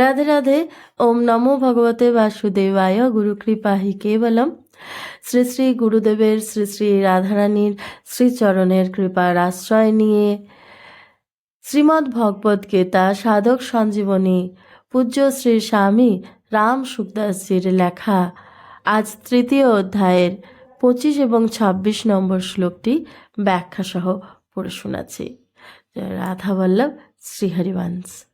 রাধে রাধে ওম নমো ভগবতে বাসুদেবায় গুরু কৃপা হি কেবলম শ্রী শ্রী গুরুদেবের শ্রী শ্রী রাধারানীর শ্রীচরণের কৃপার আশ্রয় নিয়ে শ্রীমদ্ ভগবদ গীতা সাধক সঞ্জীবনী পূজ্য শ্রী স্বামী রাম সুখদাসজির লেখা। আজ তৃতীয় অধ্যায়ের পঁচিশ এবং ছাব্বিশ নম্বর শ্লোকটি ব্যাখ্যাসহ পড়ে শোনাচ্ছি। রাধা বল্লভ, শ্রীহরিবংশ।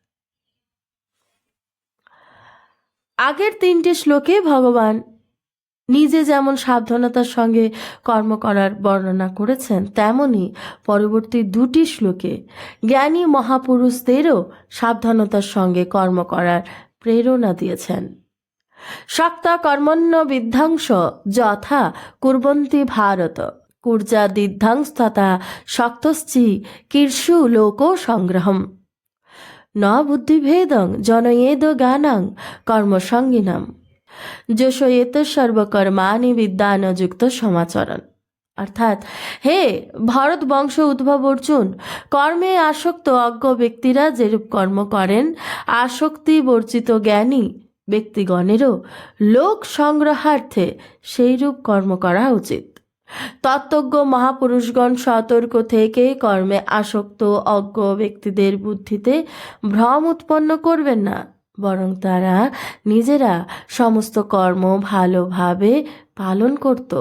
আগের তিনটি শ্লোকে ভগবান নিজে যেমন সাবধানতার সঙ্গে কর্ম করার বর্ণনা করেছেন, তেমনি পরবর্তী দুটি শ্লোকে জ্ঞানী মহাপুরুষদেরও সাবধানতার সঙ্গে কর্ম করার প্রেরণা দিয়েছেন। শক্তা কর্মণ্য বিধ্বংস যথা কুর্বন্তি ভারত কুর্জা দিধ্বংস্তথা শক্তশ্চি কীর্ষু লোক সংগ্রহম। ন বুদ্ধিভেদং জনয়েদ জ্ঞানাং কর্মসঙ্গিনাম যশয়েত সর্বকর্মাণি বিদ্যানযুক্ত সমাচরণ। অর্থাৎ, হে ভরত বংশ উদ্ভব অর্জুন, কর্মে আসক্ত অজ্ঞ ব্যক্তিরা যেরূপ কর্ম করেন, আসক্তি বর্জিত জ্ঞানী ব্যক্তিগণেরও লোক সংগ্রহার্থে সেইরূপ কর্ম করা উচিত। তত্ত্বজ্ঞ মহাপুরুষগণ সতর্ক থেকে কর্মে আসক্ত, অজ্ঞ ব্যক্তিদের বুদ্ধিতে ভ্রম উৎপন্ন করবেন না, বরং তারা নিজেরা সমস্ত কর্ম ভালোভাবে পালন করত।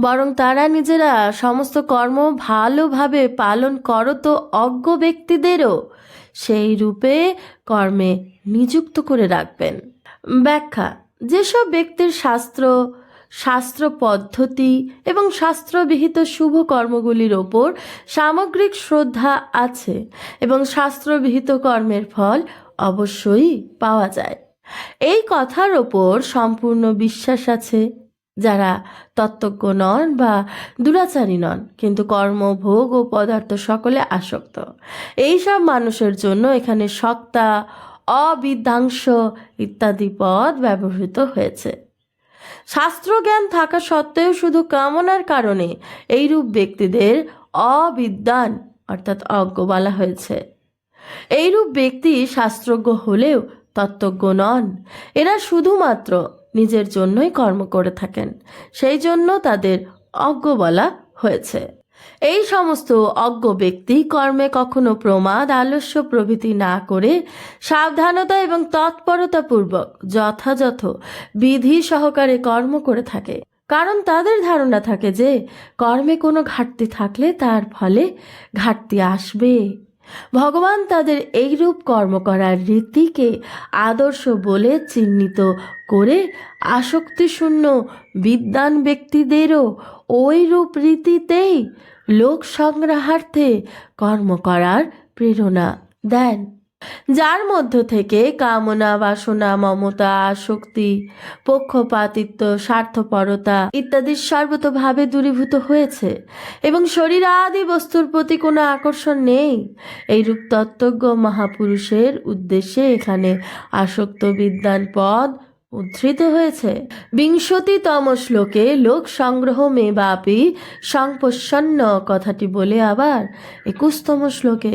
বরং তারা নিজেরা সমস্ত কর্ম ভালোভাবে পালন করত, অজ্ঞ ব্যক্তিদেরও। সেই রূপে কর্মে নিযুক্ত করে রাখবেন। ব্যাখ্যা, যেসব ব্যক্তির শাস্ত্র শাস্ত্র পদ্ধতি এবং শাস্ত্রবিহিত শুভ কর্মগুলির ওপর সামগ্রিক শ্রদ্ধা আছে এবং শাস্ত্রবিহিত কর্মের ফল অবশ্যই পাওয়া যায়। এই কথার ওপর সম্পূর্ণ বিশ্বাস আছে। যারা তত্ত্বজ্ঞ নন বা দুরাচারী নন, কিন্তু কর্ম, ভোগ ও পদার্থ সকলে আসক্ত। এই সব মানুষের জন্য এখানে সত্তা, অবিদ্যাংশ ইত্যাদি পদ ব্যবহৃত হয়েছে। শাস্ত্রজ্ঞান থাকা সত্ত্বেও শুধু কামনার কারণে এইরূপ ব্যক্তিদের অবিদ্যান অর্থাৎ অজ্ঞ বলা হয়েছে। এইরূপ ব্যক্তি শাস্ত্রজ্ঞ হলেও তত্ত্বজ্ঞ নন। এরা শুধুমাত্র নিজের জন্যই কর্ম করে থাকেন। সেই জন্য তাদের অজ্ঞ বলা হয়েছে। এই সমস্ত অজ্ঞ ব্যক্তি কর্মে কখনো প্রমাদ, আলস্য প্রভৃতি না করে সাবধানতা এবং তৎপরতাপূর্বক যথাযথ বিধি সহকারে কর্ম করে থাকে। কারণ তাদের ধারণা থাকে যে কর্মে কোনো ঘাটতি থাকলে তার ফলে ঘাটতি আসবে। ভগবান তাদের এইরূপ কর্ম করার রীতিকে আদর্শ বলে চিহ্নিত করে আসক্তিশূন্য বিদ্যান ব্যক্তিদেরও ওই রূপ রীতিতেই লোক সংগ্রহার্থে কর্ম করার প্রেরণা দেন। যার মধ্য থেকে কামনা, বাসনা, মমতা আসক্তি পক্ষপাতিত্ব, স্বার্থপরতা ইত্যাদি সর্বতভাবে দূরীভূত হয়েছে এবং শরীর আদি বস্তুর প্রতি কোনো আকর্ষণ নেই। এইরূপ তত্ত্বজ্ঞ মহাপুরুষের উদ্দেশ্যে এখানে আসক্ত বিদ্যান পদ উদ্ধৃত হয়েছে। বিংশতিতম শ্লোকে লোক সংগ্রহ মে বাপি সংপোষণ্য কথাটি বলে আবার একুশতম শ্লোকে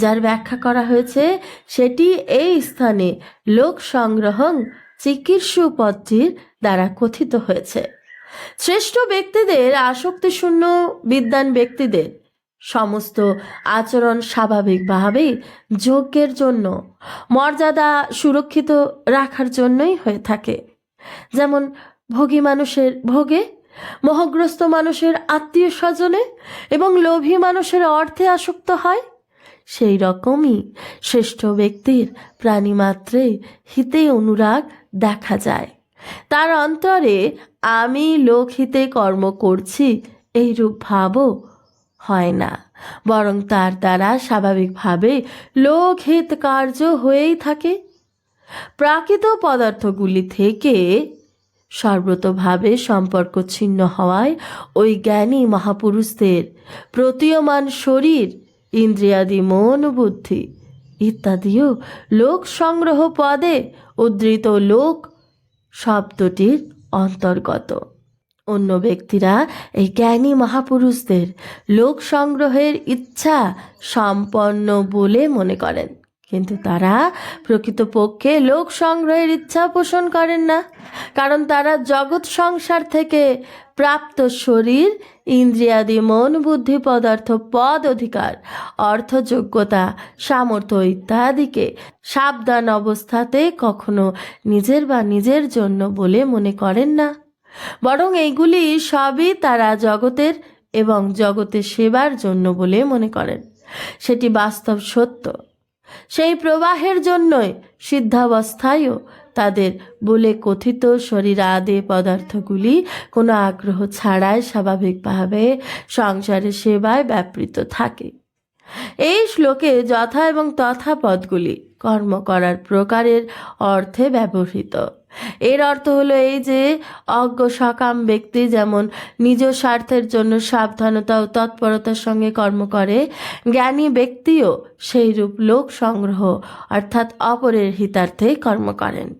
যার ব্যাখ্যা করা হয়েছে, সেটি এই স্থানে লোক সংগ্রহং চিকিৎসু পদটির দ্বারা কথিত হয়েছে। শ্রেষ্ঠ ব্যক্তিদের আসক্তিশূন্য বিদ্যান ব্যক্তিদের সমস্ত আচরণ স্বাভাবিকভাবেই যজ্ঞের জন্য, মর্যাদা সুরক্ষিত রাখার জন্যই হয়ে থাকে। যেমন ভোগী মানুষের ভোগে, মোহগ্রস্ত মানুষের আত্মীয় স্বজনে এবং লোভী মানুষের অর্থে আসক্ত হয়, সেই রকমই শ্রেষ্ঠ ব্যক্তির প্রাণীমাত্রে হিতে অনুরাগ দেখা যায়। তার অন্তরে আমি লোকহিতে কর্ম করছি, এইরূপ ভাবও হয় না। বরং তার দ্বারা স্বাভাবিকভাবে লোকহিত কার্য হয়েই থাকে। প্রাকৃত পদার্থগুলি থেকে সর্বতভাবে সম্পর্ক ছিন্ন হওয়ায় ওই জ্ঞানী মহাপুরুষদের প্রতীয়মান শরীর, ইন্দ্রিয়াদি মন, বুদ্ধি ইত্যাদিও লোক সংগ্রহ পদে উদ্ধৃত লোক শব্দটির অন্তর্গত। অন্য ব্যক্তিরা এই জ্ঞানী মহাপুরুষদের লোক সংগ্রহের ইচ্ছা সম্পন্ন বলে মনে করেন। কিন্তু তারা প্রকৃতপক্ষে লোক সংগ্রহের ইচ্ছা পোষণ করেন না, কারণ তারা জগৎ সংসার থেকে প্রাপ্ত শরীর, ইন্দ্রিয়াদি মন, বুদ্ধি, পদার্থ, পদ, অধিকার অর্থযোগ্যতা সামর্থ্য ইত্যাদিকে সাবধান অবস্থাতে কখনো নিজের বা নিজের জন্য বলে মনে করেন না। বরং এইগুলি সবই তারা জগতের এবং জগতের সেবার জন্য বলে মনে করেন। সেটি বাস্তব সত্য। সেই প্রবাহের জন্যই সিদ্ধাবস্থায়ও তাদের বলে কথিত শরীর আদে পদার্থগুলি কোনো আগ্রহ ছাড়াই স্বাভাবিকভাবে সংসারের সেবায় ব্যাপৃত থাকে। এই শ্লোকে যথা এবং তথা পদগুলি কর্ম করার প্রকারের অর্থে ব্যবহৃত। এর অর্থ হলো এই যে, অজ্ঞ, সকাম ব্যক্তি যেমন নিজ স্বার্থের জন্য সাবধানতা ও তৎপরতার সঙ্গে কর্ম করে, জ্ঞানী ব্যক্তিও সেই রূপ লোক সংগ্রহ, অর্থাৎ অপরের হিতার্থে কর্ম করেন।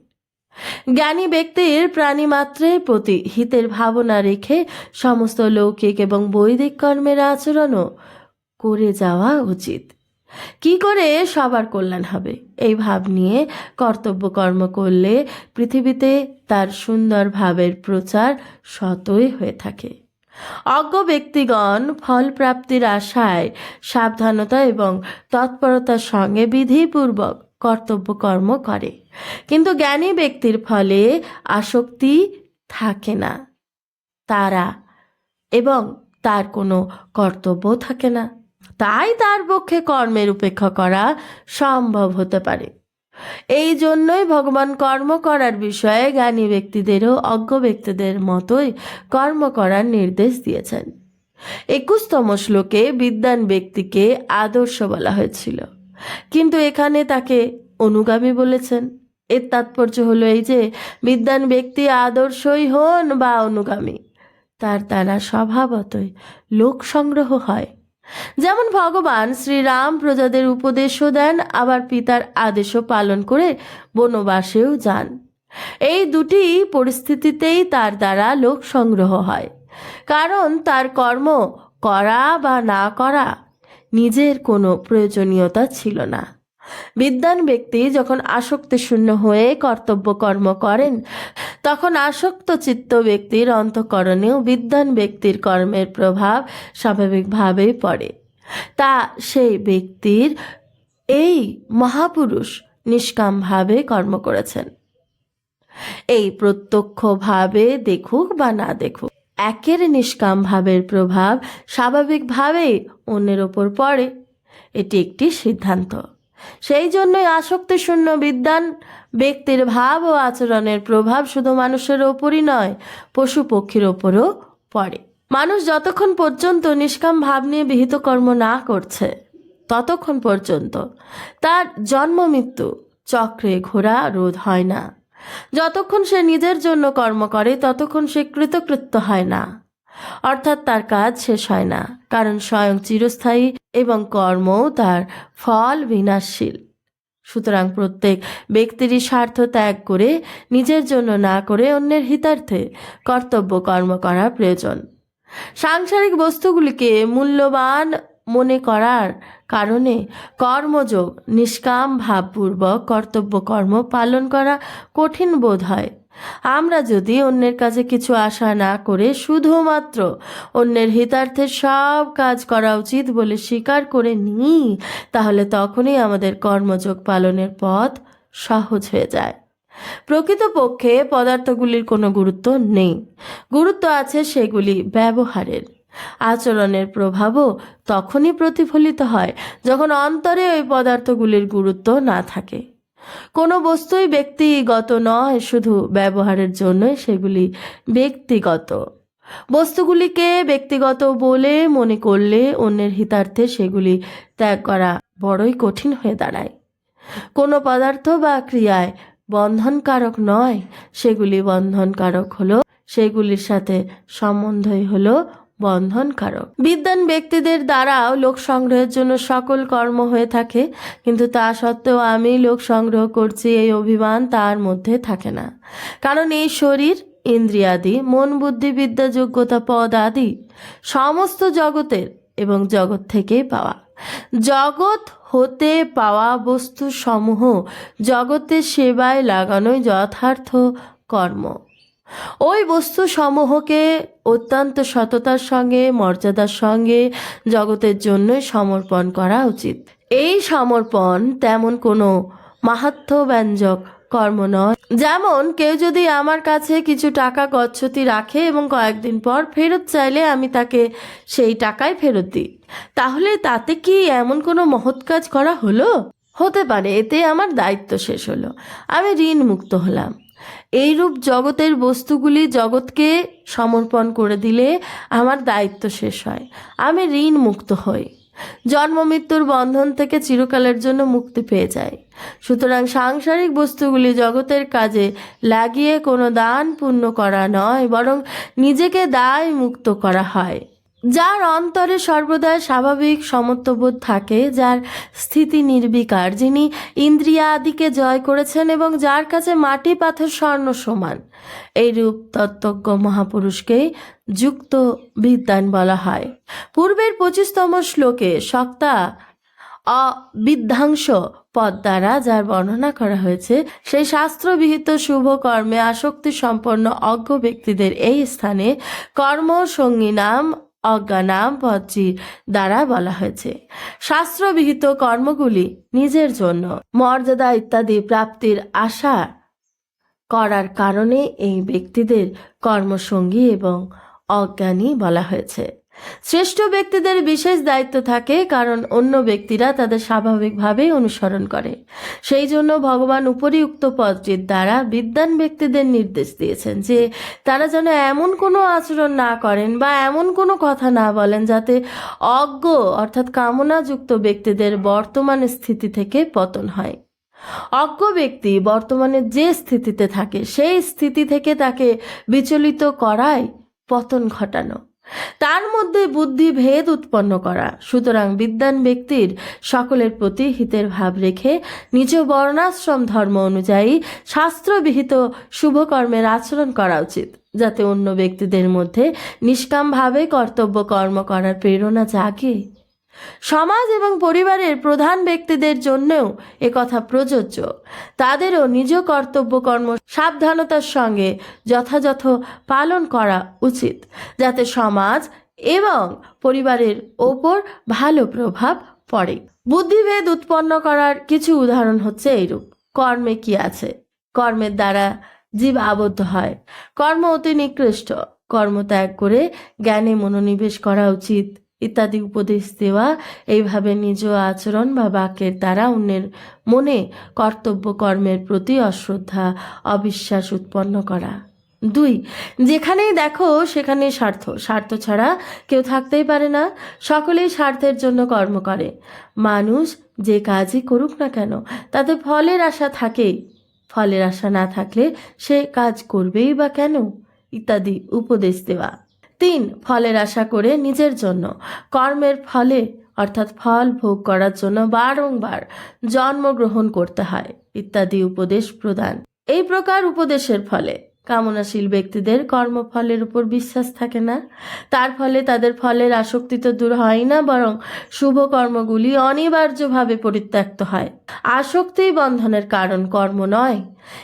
জ্ঞানী ব্যক্তির প্রাণীমাত্রের প্রতি হিতের ভাবনা রেখে সমস্ত লৌকিক এবং বৈদিক কর্মের আচরণও করে যাওয়া উচিত। কি করে সবার কল্যাণ হবে? এই ভাব নিয়ে কর্তব্য কর্ম করলে পৃথিবীতে তার সুন্দর ভাবের প্রচার শতই হয়ে থাকে। অজ্ঞ ব্যক্তিগণ ফল প্রাপ্তির আশায় সাবধানতা এবং তৎপরতার সঙ্গে বিধিপূর্বক কর্তব্য কর্ম করে। কিন্তু জ্ঞানী ব্যক্তির ফলে আসক্তি থাকে না। তারা এবং তার কোনো কর্তব্য থাকে না। তাই তার পক্ষে কর্মের উপেক্ষা করা সম্ভব হতে পারে। এই জন্যই ভগবান কর্ম করার বিষয়ে জ্ঞানী ব্যক্তিদেরও অজ্ঞ ব্যক্তিদের মতোই কর্ম করার নির্দেশ দিয়েছেন। একুশতম শ্লোকে বিদ্যান ব্যক্তিকে আদর্শ বলা হয়েছিল। কিন্তু এখানে তাকে অনুগামী বলেছেন। এর তাৎপর্য হলো এই যে বিদ্যান ব্যক্তি আদর্শই হন বা অনুগামী, তার দ্বারা স্বভাবতই লোক সংগ্রহ হয়। যেমন ভগবান শ্রীরাম প্রজাদের উপদেশও দেন, আবার পিতার আদেশও পালন করে বনবাসেও যান। এই দুটি পরিস্থিতিতেই তার দ্বারা লোক সংগ্রহ হয়। কারণ তার কর্ম করা বা না করা নিজের কোনো প্রয়োজনীয়তা ছিল না। বিদ্যান ব্যক্তি যখন আসক্তি শূন্য হয়ে কর্তব্য কর্ম করেন, তখন আসক্ত চিত্ত ব্যক্তির অন্তকরণেও বিদ্যান ব্যক্তির কর্মের প্রভাব স্বাভাবিকভাবেই পড়ে। তা সেই ব্যক্তির এই মহাপুরুষ নিষ্কামভাবে কর্ম করেছেন। এই প্রত্যক্ষভাবে দেখুক বা না দেখুক, একের নিষ্কাম ভাবের প্রভাব স্বাভাবিকভাবেই অন্যের ওপর পড়ে। এটি একটি সিদ্ধান্ত। সেই জন্যই আসক্তি শূন্য বিদ্যান, ব্যক্তির ভাব ও আচরণের প্রভাব শুধু মানুষের ওপরই নয়, পশু পক্ষীর ওপরও পড়ে। মানুষ যতক্ষণ পর্যন্ত নিষ্কাম ভাব নিয়ে বিহিত কর্ম না করছে, ততক্ষণ পর্যন্ত তার জন্ম মৃত্যু চক্রে ঘোরা রোধ হয় না। যতক্ষণ সে নিজের জন্য কর্ম করে, ততক্ষণ সে কৃতকৃত্য হয় না। অর্থাৎ তার কাজ শেষ হয় না, কারণ স্বয়ং চিরস্থায়ী এবং কর্মও তার ফল বিনাশশীল। সুতরাং প্রত্যেক ব্যক্তিরই স্বার্থ ত্যাগ করে, নিজের জন্য না করে অন্যের হিতার্থে কর্তব্য কর্ম করা প্রয়োজন। সাংসারিক বস্তুগুলিকে মূল্যবান মনে করার কারণে কর্মযোগ, নিষ্কাম, ভাবপূর্বক কর্তব্য কর্ম পালন করা কঠিন বোধ হয়। আমরা যদি অন্যের কাছে কিছু আশা না করে শুধুমাত্র অন্যের হিতার্থে সব কাজ করা উচিত বলে স্বীকার করে নিই, তাহলে তখনই আমাদের কর্মযোগ পালনের পথ সহজ হয়ে যায়। প্রকৃতপক্ষে পদার্থগুলির কোনো গুরুত্ব নেই। গুরুত্ব আছে সেগুলি ব্যবহারের। আচরণের প্রভাবও তখনই প্রতিফলিত হয় যখন অন্তরে ওই পদার্থগুলির গুরুত্ব না থাকে। কোনো বস্তুই ব্যক্তিগত নয়, শুধু ব্যবহারের জন্যই সেগুলি ব্যক্তিগত। বস্তুগুলিকে ব্যক্তিগত বলে মনে করলে অন্যের হিতার্থে সেগুলি ত্যাগ করা বড়ই কঠিন হয়ে দাঁড়ায়। কোনো পদার্থ বা ক্রিয়ায় বন্ধনকারক নয়, সেগুলি বন্ধনকারক হলো, সেগুলির সাথে সম্বন্ধই হলো বন্ধনকারক। বিদ্যান ব্যক্তিদের দ্বারাও লোক সংগ্রহের জন্য সকল কর্ম হয়ে থাকে, কিন্তু তা সত্ত্বেও আমি লোক সংগ্রহ করছি, এই অভিমান তার মধ্যে থাকে না। কারণ এই শরীর, ইন্দ্রিয়াদি, মন বুদ্ধি, বিদ্যা, যোগ্যতা, পদ আদি সমস্ত জগতের এবং জগৎ থেকেই পাওয়া। জগৎ হতে পাওয়া বস্তু সমূহ জগতের সেবায় লাগানোই যথার্থ কর্ম। ওই বস্তু সমূহকে অত্যন্ত সততার সঙ্গে, মর্যাদার সঙ্গে জগতের জন্যই সমর্পণ করা উচিত। এই সমর্পণ তেমন কোনো মাহাত্ম্যব্যঞ্জক কর্ম নয়। যেমন, কেউ যদি আমার কাছে কিছু টাকা গচ্ছতি রাখে এবং কয়েকদিন পর ফেরত চাইলে আমি তাকে সেই টাকায় ফেরত দিই, তাহলে তাতে কি এমন কোনো মহৎ কাজ করা হলো? হতে পারে, এতে আমার দায়িত্ব শেষ হলো। আমি ঋণ মুক্ত হলাম। এইরূপ জগতের বস্তুগুলি জগৎকে সমর্পণ করে দিলে আমার দায়িত্ব শেষ হয়। আমি ঋণ মুক্ত হই। জন্ম মৃত্যুর বন্ধন থেকে চিরকালের জন্য মুক্তি পেয়ে যায় সুতরাং সাংসারিক বস্তুগুলি জগতের কাজে লাগিয়ে কোনো দান পুণ্য করা নয়, বরং নিজেকে দায় মুক্ত করা হয়। যার অন্তরে সর্বদা স্বাভাবিক সমত্ববোধ থাকে, যার স্থিতি নির্বিকার, যিনি ইন্দ্রিয়া আদিকে জয় করেছেন এবং যার কাছে মাটি, পাথর, স্বর্ণ সমান। এইরূপ তত্ত্বজ্ঞ মহাপুরুষকেই যুক্ত বিদ্যান বলা হয়। পূর্বের পঁচিশতম শ্লোকে সক্তা অবিধ্বংস পদ দ্বারা যার বর্ণনা করা হয়েছে, সেই শাস্ত্রবিহিত শুভ কর্মে আসক্তি সম্পন্ন অজ্ঞ ব্যক্তিদের এই স্থানে কর্মসঙ্গী নাম অজ্ঞানাম পদটির দ্বারা বলা হয়েছে। শাস্ত্রবিহিত কর্মগুলি নিজের জন্য। মর্যাদা ইত্যাদি প্রাপ্তির আশা করার কারণে এই ব্যক্তিদের কর্মসঙ্গী এবং অজ্ঞানী বলা হয়েছে। শ্রেষ্ঠ ব্যক্তিদের বিশেষ দায়িত্ব থাকে, কারণ অন্য ব্যক্তিরা তাদের স্বাভাবিকভাবেই অনুসরণ করে। সেই জন্য ভগবান উপরিউক্ত পদটির দ্বারা বিদ্যান ব্যক্তিদের নির্দেশ দিয়েছেন যে, তারা যেন এমন কোনো আচরণ না করেন বা এমন কোনো কথা না বলেন যাতে অজ্ঞ, অর্থাৎ কামনাযুক্ত ব্যক্তিদের বর্তমান স্থিতি থেকে পতন হয়। অজ্ঞ ব্যক্তি বর্তমানে যে স্থিতিতে থাকে, সেই স্থিতি থেকে তাকে বিচলিত করায় পতন ঘটানো। তার মধ্যে বুদ্ধি ভেদ উৎপন্ন করা। সুতরাং বিদ্যান ব্যক্তির সকলের প্রতি হিতের ভাব রেখে নিজ বর্ণাশ্রম ধর্ম অনুযায়ী শাস্ত্রবিহিত শুভকর্মের আচরণ করা উচিত, যাতে অন্য ব্যক্তিদের মধ্যে নিষ্কামভাবে কর্তব্য কর্ম করার প্রেরণা জাগে। সমাজ এবং পরিবারের প্রধান ব্যক্তিদের জন্যও একথা প্রযোজ্য। তাদেরও নিজ কর্তব্য কর্ম সাবধানতার সঙ্গে যথাযথ পালন করা উচিত, যাতে সমাজ এবং পরিবারের ওপর ভালো প্রভাব পড়ে। বুদ্ধিভেদ উৎপন্ন করার কিছু উদাহরণ হচ্ছে এইরূপ। কর্মে কি আছে? কর্মের দ্বারা জীব আবদ্ধ হয়। কর্ম অতি নিকৃষ্ট। কর্ম ত্যাগ করে জ্ঞানে মনোনিবেশ করা উচিত। ইত্যাদি উপদেশ দেওয়া, এইভাবে নিজ আচরণ বা বাক্যের দ্বারা অন্যের মনে কর্তব্য কর্মের প্রতি অশ্রদ্ধা, অবিশ্বাস উৎপন্ন করা। দুই, যেখানেই দেখো সেখানে স্বার্থ। স্বার্থ ছাড়া কেউ থাকতেই পারে না। সকলেই স্বার্থের জন্য কর্ম করে। মানুষ যে কাজই করুক না কেন, তাতে ফলের আশা থাকেই। ফলের আশা না থাকলে সে কাজ করবেই বা কেন? ইত্যাদি উপদেশ দেওয়া। তিন ফলের আশা করে নিজের জন্য। কর্মের ফলে, অর্থাৎ ফল ভোগ করার জন্য বারংবার জন্মগ্রহণ করতে হয়, ইত্যাদি উপদেশ প্রদান। এই প্রকার উপদেশের ফলে কামনাশীল ব্যক্তিদের কর্মফলের উপর বিশ্বাস থাকে না। তার ফলে তাদের ফলের আসক্তি তো দূর হয় না, বরং শুভ কর্মগুলি অনিবার্যভাবে পরিত্যক্ত হয়। আসক্তি বন্ধনের কারণ কর্ম নয়।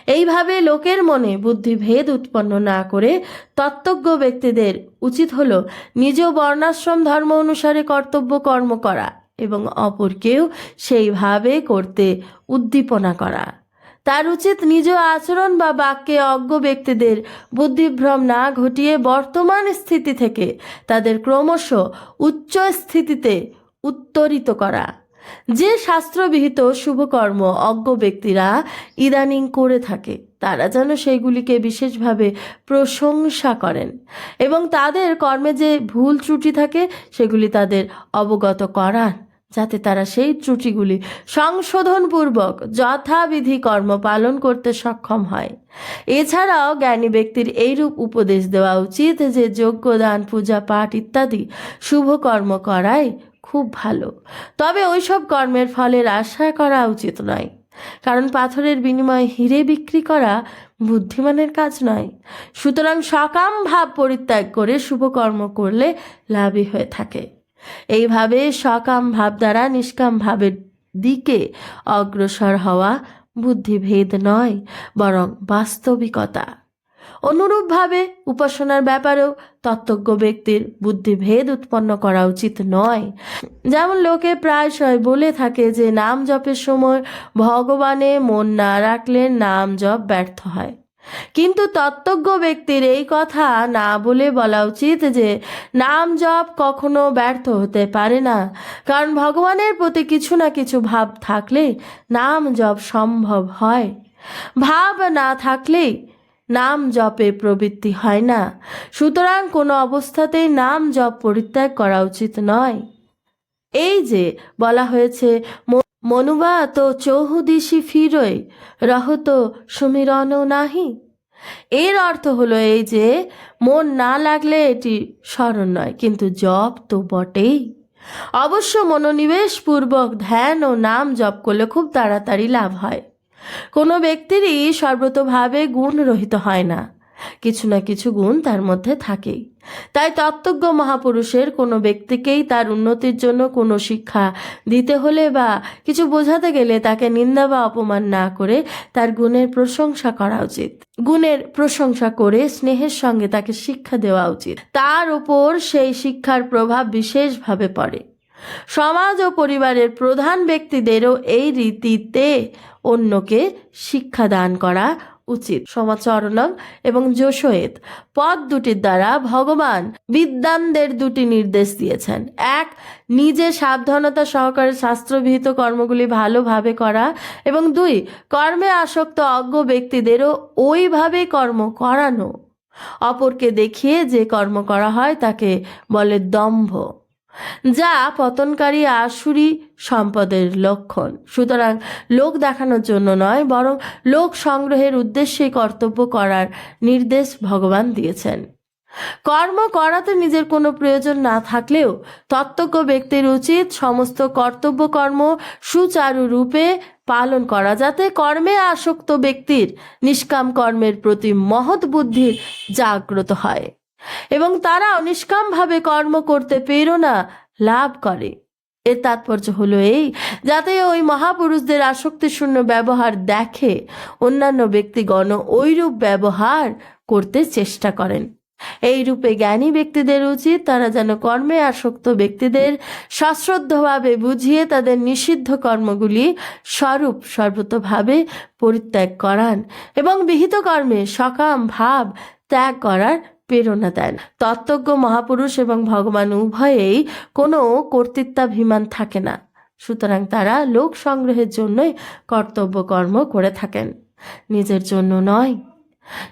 এইভাবে লোকের মনে বুদ্ধিভেদ উৎপন্ন না করে তত্ত্বজ্ঞ ব্যক্তিদের উচিত হল নিজ বর্ণাশ্রম ধর্ম অনুসারে কর্তব্য কর্ম করা এবং অপরকেও সেইভাবে করতে উদ্দীপনা করা। তার উচিত নিজ আচরণ বা বাক্যে অজ্ঞ ব্যক্তিদের বুদ্ধিভ্রম না ঘটিয়ে বর্তমান স্থিতি থেকে তাদের ক্রমশ উচ্চ স্থিতিতে উত্তরিত করা। যে শাস্ত্রবিহিত শুভকর্ম অজ্ঞ ব্যক্তিরা ইদানিং করে থাকে, তারা যেন সেইগুলিকে বিশেষভাবে প্রশংসা করেন এবং তাদের কর্মে যে ভুল ত্রুটি থাকে, সেগুলি তাদের অবগত করান। যাতে তারা সেই ত্রুটিগুলি সংশোধনপূর্বক যথাবিধি কর্ম পালন করতে সক্ষম হয়। এছাড়াও জ্ঞানী ব্যক্তির এইরূপ উপদেশ দেওয়া উচিত যে যোগ্য দান পূজা পাঠ ইত্যাদি শুভ কর্ম করাই খুব ভালো। তবে ওইসব কর্মের ফলের আশা করা উচিত নয়। কারণ পাথরের বিনিময়ে হিরে বিক্রি করা বুদ্ধিমানের কাজ নয়। সুতরাং সকাম ভাব পরিত্যাগ করে শুভকর্ম করলে লাভই হয়ে থাকে। এইভাবে সকাম ভাব দ্বারা নিষ্কাম ভাবের দিকে অগ্রসর হওয়া বুদ্ধিভেদ নয়, বরং বাস্তবিকতা। অনুরূপভাবে উপাসনার ব্যাপারেও তত্ত্বজ্ঞ ব্যক্তির বুদ্ধিভেদ উৎপন্ন করা উচিত নয়। যেমন লোকে প্রায়শই বলে থাকে যে, নাম জপের সময় ভগবানে মন না রাখলে নাম জপ ব্যর্থ হয়। কিন্তু তত্ত্বজ্ঞ ব্যক্তির এই কথা না বলে বলা উচিত যে নাম জপ কখনো ব্যর্থ হতে পারে না। কারণ ভগবানের প্রতি কিছু না কিছু ভাব থাকলে নাম জপ সম্ভব হয়। ভাব না থাকলেই নাম জপে প্রবৃত্তি হয় না। সুতরাং কোনো অবস্থাতেই নাম জপ পরিত্যাগ করা উচিত নয়। এই যে বলা হয়েছে মনুবা তো চৌহুদিশি ফিরই রহত সুমিরন নাহি। এর অর্থ হলো এই যে, মন না লাগলে এটি স্মরণ নয়, কিন্তু জপ তো বটেই। অবশ্য মনোনিবেশ পূর্বক ধ্যান ও নাম জপ করলে খুব তাড়াতাড়ি লাভ হয়। কোনো ব্যক্তিরই সর্বতভাবে গুণ রহিত হয় না, কিছু না কিছু গুণ তার মধ্যে থাকেই। তাই তত্ত্বজ্ঞ মহাপুরুষের কোনো ব্যক্তিকেই তার উন্নতির জন্য কোনো শিক্ষা দিতে হলে বা কিছু বোঝাতে গেলে তাকে নিন্দা বা অপমান না করে তার গুণের প্রশংসা করা উচিত। গুণের প্রশংসা করে স্নেহের সঙ্গে তাকে শিক্ষা দেওয়া উচিত। তার উপর সেই শিক্ষার প্রভাব বিশেষভাবে পড়ে। সমাজ ও পরিবারের প্রধান ব্যক্তিদেরও এই রীতিতে অন্যকে শিক্ষা দান করা উচিত। সমাচরণম এবং যশোয়েত পদ দুটির দ্বারা ভগবান বিদ্যানদের দুটি নির্দেশ দিয়েছেন। এক, নিজে সাবধানতা সহকারে শাস্ত্রবিহিত কর্মগুলি ভালোভাবে করা এবং দুই, কর্মে আসক্ত অজ্ঞ ব্যক্তিদেরও ওইভাবে কর্ম করানো। অপরকে দেখিয়ে যে কর্ম করা হয় তাকে বলে দম্ভ। যা পতনকারী আসুরি সম্পদের লক্ষণ। সুতরাং লোক দেখানোর জন্য নয়, বরং লোক সংগ্রহের উদ্দেশ্যে কর্তব্য করার নির্দেশ ভগবান দিয়েছেন। কর্ম করাতে নিজের কোনো প্রয়োজন না থাকলেও তত্ত্বজ্ঞ ব্যক্তির উচিত সমস্ত কর্তব্য কর্ম সুচারু রূপে পালন করা, যাতে কর্মে আসক্ত ব্যক্তির নিষ্কাম কর্মের প্রতি মহৎ বুদ্ধির জাগ্রত হয়। এবং তারাও নিষ্কামভাবে কর্ম করতে প্রেরণা লাভ করে। এর তাৎপর্য হলো এই, যাতে ওই মহাপুরুষদের আসক্তিশূন্য ব্যবহার দেখে অন্যান্য ব্যক্তিগণ ওইরূপ ব্যবহার করতে চেষ্টা করেন। এই রূপে জ্ঞানী ব্যক্তিদের উচিত তারা যেন কর্মে আসক্ত ব্যক্তিদের সশ্রদ্ধভাবে বুঝিয়ে তাদের নিষিদ্ধ কর্মগুলি স্বরূপ সর্বতভাবে পরিত্যাগ করান এবং বিহিত কর্মে সকাম ভাব ত্যাগ করার প্রেরণা দেন তত্ত্বজ্ঞ মহাপুরুষ এবং ভগবান উভয়েই কোনো কর্তৃত্বাভিমান থাকে না। সুতরাং তারা লোক সংগ্রহের জন্যই কর্তব্য কর্ম করে থাকেন। নিজের জন্য নয়।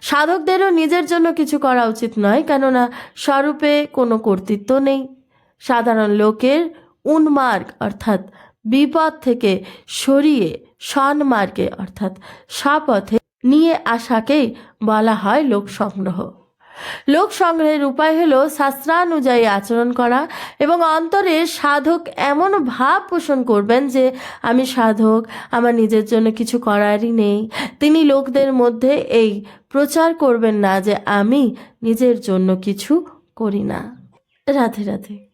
সাধকদেরও নিজের জন্য কিছু করা উচিত নয়, কেননা স্বরূপে কোনো কর্তৃত্ব নেই। সাধারণ লোকের উন্মার্গ, অর্থাৎ বিপদ থেকে সরিয়ে সন্মার্গে, অর্থাৎ স্বপথে নিয়ে আসাকেই বলা হয় লোক সংগ্রহ। লোক সংগ্রহের উপায় হলো শাস্ত্রানুযায়ী আচরণ করা এবং অন্তরে সাধক এমন ভাব পোষণ করবেন যে, আমি সাধক, আমার নিজের জন্য কিছু করারই নেই। তিনি লোকদের মধ্যে এই প্রচার করবেন না যে, আমি নিজের জন্য কিছু করি না। রাধে রাধে।